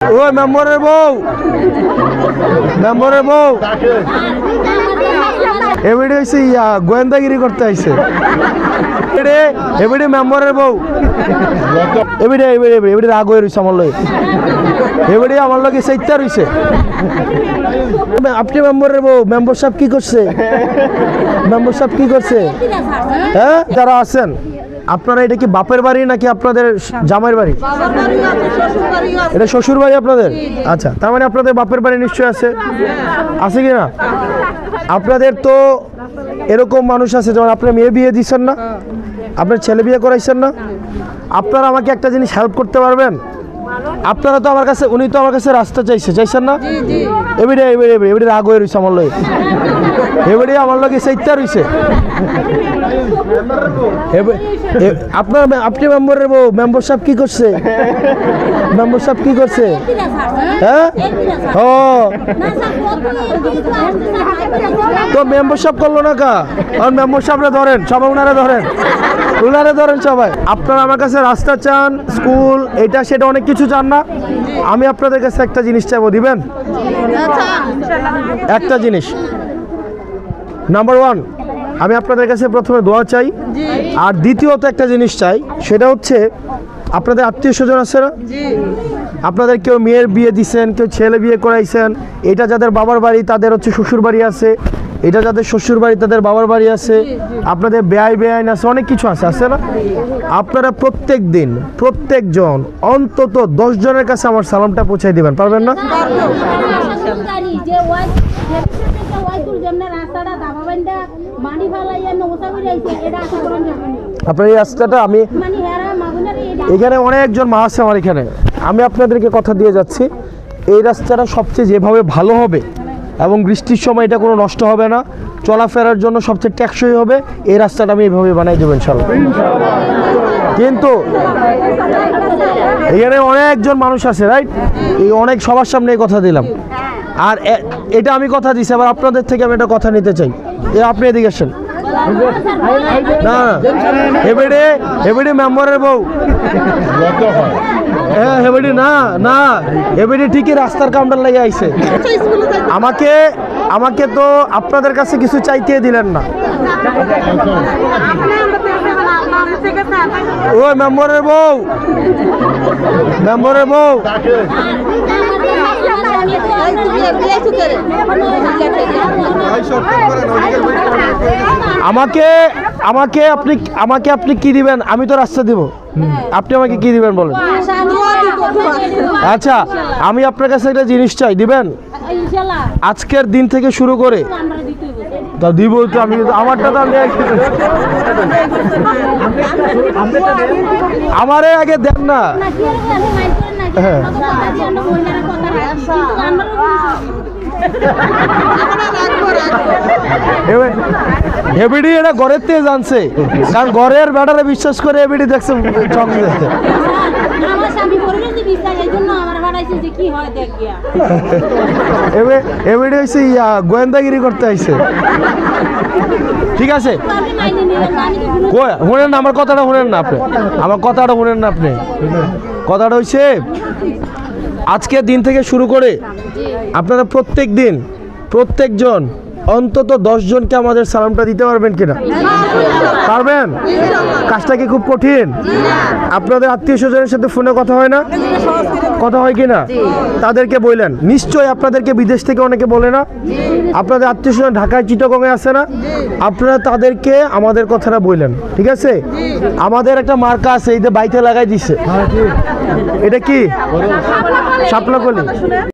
ও মেম্বরের বউ। মেম্বরের বউ। এবারে হয়েছে ইয়া, গোয়েন্দাগিরি করতে আইছে। এবারে এবারে মেম্বরের বউ। এবারে এবারে এবারে এবারে রাগ হয়ে রয়েছে আমার লগে। এবারে আমার লগে সেইটা রয়েছে আপনি মেম্বরের বউ, মেম্বার সাহেব কি করছে? মেম্বার সাহেব কি করছে? হ্যাঁ যারা আছেন, আপনারা এটা কি বাপের বাড়ি নাকি আপনাদের জামাইয়ের বাড়ি? এটা শ্বশুর বাড়ি আপনাদের? আচ্ছা তার মানে আপনাদের বাপের বাড়ি নিশ্চয়ই আছে। আছে কি না? আপনাদের তো এরকম মানুষ আছে, যেমন আপনার মেয়ে বিয়ে দিচ্ছেন না, আপনার ছেলে বিয়ে করাইছেন না। আপনারা আমাকে একটা জিনিস হেল্প করতে পারবেন? আপনারা তো আমার কাছে উনি তো আমার কাছে রাস্তা চাইছে চাইছেন না? এবারে এবারে এবারে এবারে রাগ হয়ে রয়েছে আমার লগে। এবারে আমার লগে সেইটা রয়েছে আপনার আপনি মেম্বারের বউ মেম্বার সাহেব কি করছে? মেম্বার সাহেব কি করছে? হ্যাঁ? ও। তো মেম্বারশিপ করল না কা? আর মেম্বারশিপরা ধরেন সবাই ওনারা ধরেন। ওনারা ধরেন সবাই। আপনারা আমার কাছে রাস্তা চান, স্কুল, এটা, সেটা অনেক কিছু চান না। আমি আপনাদের কাছে একটা জিনিস চাইব, দিবেন? একটা জিনিস। নাম্বার ওয়ান আমি আপনাদের কাছে প্রথমে দোয়া চাই। আর দ্বিতীয়ত একটা জিনিস চাই, সেটা হচ্ছে আপনাদের আত্মীয় স্বজন আছে না? আপনাদের কেউ মেয়ের বিয়ে দিছেন, কেউ ছেলে বিয়ে করাইছেন, এটা যাদের বাবার বাড়ি, তাদের হচ্ছে শ্বশুর বাড়ি আছে। এটা যাদের শ্বশুর বাড়ি তাদের বাবার বাড়ি আছে আপনাদের বেআই বেআইন আছে অনেক কিছু আছে আছে না? আপনারা প্রত্যেক দিন প্রত্যেকজন অন্তত দশ জনের কাছে আমার সালামটা পৌঁছাই দিবেন পারবেন না? আপনার এই রাস্তাটা আমি এখানে অনেকজন মা আছে আমার এখানে। আমি আপনাদেরকে কথা দিয়ে যাচ্ছি। এই রাস্তাটা সবচেয়ে যেভাবে ভালো হবে এবং বৃষ্টির সময় এটা কোনো নষ্ট হবে না। চলাফেরার জন্য সবচেয়ে ট্যাক্সই হবে। এই রাস্তাটা আমি এভাবে বানাই দেবো ইনশাল্লাহ। কিন্তু এখানে অনেকজন মানুষ আছে রাইট এই অনেক সবার সামনে এই কথা দিলাম। আর এটা আমি কথা দিছি, আবার আপনাদের থেকে আমি একটা কথা নিতে চাই। এ, আপনি এদিকে আসেন। না এবারে এবারে মেম্বারের বউ। হ্যাঁ এবারে না না এবারে ঠিকই রাস্তার কাউন্টার লেগে আইছে। আমাকে আমাকে তো আপনাদের কাছে কিছু চাইতে দিলেন না। ও মেম্বারের বউ। মেম্বারের বউ। আমাকে আমাকে আপনি আমাকে আপনি কি দিবেন? আমি তো রাস্তা দিব। আপনি আমাকে কি দিবেন বলেন? আচ্ছা আমি আপনার কাছে একটা জিনিস চাই, দিবেন? আজকের দিন থেকে শুরু করে। তা দিব তো, আমি আমারটা তো আমি আমারে আগে দেন না। হ্যাঁ। এবিডি এটা ঘরের থেকে জানছে। কারণ ঘরের ব্যাটারে বিশ্বাস করে এবিডি দেখছে চক দিতে। আমার স্বামী পরিবেশ বিশ্বাস এই জন্য আমার বাড়াইছে যে কি দেখ গিয়া। এবে- এবিডি হয়েছে ইয়া গোয়েন্দাগিরি করতে আইছে। ঠিক আছে? শুনেন না আমার কথাটা শুনেন না আপনি। আমার কথাটা শুনেন না আপনি। কথাটা হচ্ছে আজকের দিন থেকে শুরু করে আপনারা প্রত্যেক দিন প্রত্যেকজন অন্তত জনকে আমাদের সালামটা দিতে পারবেন কিনা? পারবেন? কাজটা কি খুব কঠিন? আপনাদের আত্মীয় স্বজনের সাথে ফোনে কথা হয় না? কথা হয় কিনা? তাদেরকে বললেন। নিশ্চয়ই আপনাদেরকে বিদেশ থেকে অনেকে বলে না? আপনাদের আত্মীয় স্বজন ঢাকায় চিটগঙ্গে আসে না? আপনারা তাদেরকে আমাদের কথাটা বললেন। ঠিক আছে? আমাদের একটা মার্কা আছে, এই যে বাইতে লাগাই দিছে। এটা কি? শাপলা কলি।